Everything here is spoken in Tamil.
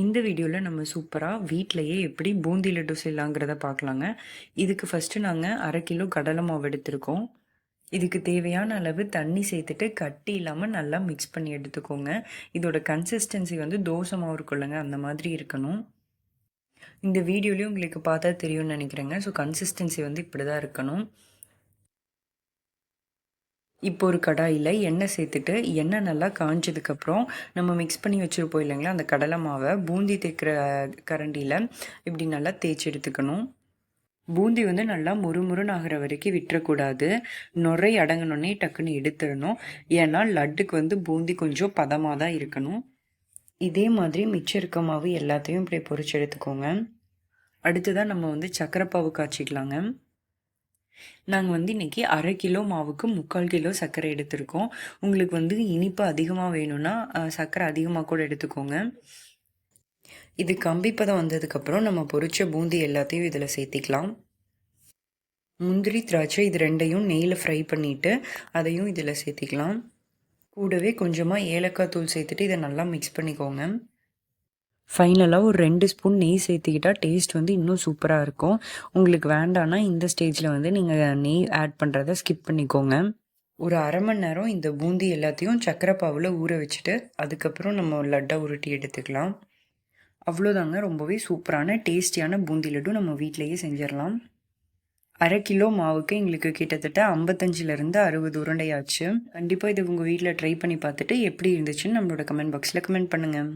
இந்த வீடியோவில் நம்ம சூப்பராக வீட்டிலையே எப்படி பூந்தி லட்டு செய்யலாங்கிறத பார்க்கலாங்க இதுக்கு ஃபஸ்ட்டு நாங்கள் அரை கிலோ கடலை மாவு எடுத்திருக்கோம். இதுக்கு தேவையான அளவு தண்ணி சேர்த்துட்டு கட்டி இல்லாமல் நல்லா மிக்ஸ் பண்ணி எடுத்துக்கோங்க. இதோட கன்சிஸ்டன்சி வந்து தோசை மாவு இருக்குல்லங்க அந்த மாதிரி இருக்கணும். இந்த வீடியோலையும் உங்களுக்கு பார்த்தா தெரியும்னு நினைக்கிறேங்க. ஸோ கன்சிஸ்டன்சி வந்து இப்படி தான் இருக்கணும். இப்போ ஒரு கடாயில் எண்ணெய் சேர்த்துட்டு எண்ணெய் நல்லா காஞ்சதுக்கப்புறம் நம்ம மிக்ஸ் பண்ணி வச்சுருப்போம் இல்லைங்களா? அந்த கடலை மாவை பூந்தி தேய்க்கிற கரண்டியில் இப்படி நல்லா தேய்ச்சி எடுத்துக்கணும். பூந்தி வந்து நல்லா முறுமுறுன்னு ஆகிற வரைக்கும் விட்டுறக்கூடாது. நுரை அடங்கினோடனே டக்குன்னு எடுத்துடணும். ஏன்னா லட்டுக்கு வந்து பூந்தி கொஞ்சம் பதமாக தான் இருக்கணும். இதே மாதிரி மிச்சம் இருக்க மாவு எல்லாத்தையும் இப்படி பொறிச்சு எடுத்துக்கோங்க. அடுத்ததாக நம்ம வந்து சக்கரைப்பாவு காய்ச்சிக்கலாங்க. நாங்கள் வந்து இன்றைக்கி அரை கிலோ மாவுக்கு முக்கால் கிலோ சர்க்கரை எடுத்திருக்கோம். உங்களுக்கு வந்து இனிப்பு அதிகமாக வேணும்னா சர்க்கரை அதிகமாக கூட எடுத்துக்கோங்க. இது கம்பிப்பதம் வந்ததுக்கப்புறம் நம்ம பொரிச்ச பூந்தி எல்லாத்தையும் இதில் சேர்த்திக்கலாம். முந்திரி திராட்சை இது ரெண்டையும் நெய்யில் ஃப்ரை பண்ணிவிட்டு அதையும் இதில் சேர்த்திக்கலாம். கூடவே கொஞ்சமாக ஏலக்காய் தூள் சேர்த்துட்டு இதை நல்லா மிக்ஸ் பண்ணிக்கோங்க. ஃபைனலாக ஒரு ரெண்டு ஸ்பூன் நெய் சேர்த்துக்கிட்டால் டேஸ்ட் வந்து இன்னும் சூப்பராக இருக்கும். உங்களுக்கு வேண்டான்னா இந்த ஸ்டேஜில் வந்து நீங்கள் நெய் ஆட் பண்ணுறத ஸ்கிப் பண்ணிக்கோங்க. ஒரு அரை மணி நேரம் இந்த பூந்தி எல்லாத்தையும் சக்கரை பாவில் ஊற வச்சுட்டு அதுக்கப்புறம் நம்ம லட்டை உருட்டி எடுத்துக்கலாம். அவ்வளோதாங்க. ரொம்பவே சூப்பரான டேஸ்டியான பூந்தி லட்டு நம்ம வீட்டிலையே செஞ்சிடலாம். அரை கிலோ மாவுக்கு எங்களுக்கு கிட்டத்தட்ட ஐம்பத்தஞ்சிலேருந்து அறுபது உருண்டையாச்சு. கண்டிப்பாக இது உங்கள் வீட்டில் ட்ரை பண்ணி பார்த்துட்டு எப்படி இருந்துச்சுன்னு நம்மளோட கமெண்ட் பாக்ஸில் கமெண்ட் பண்ணுங்கள்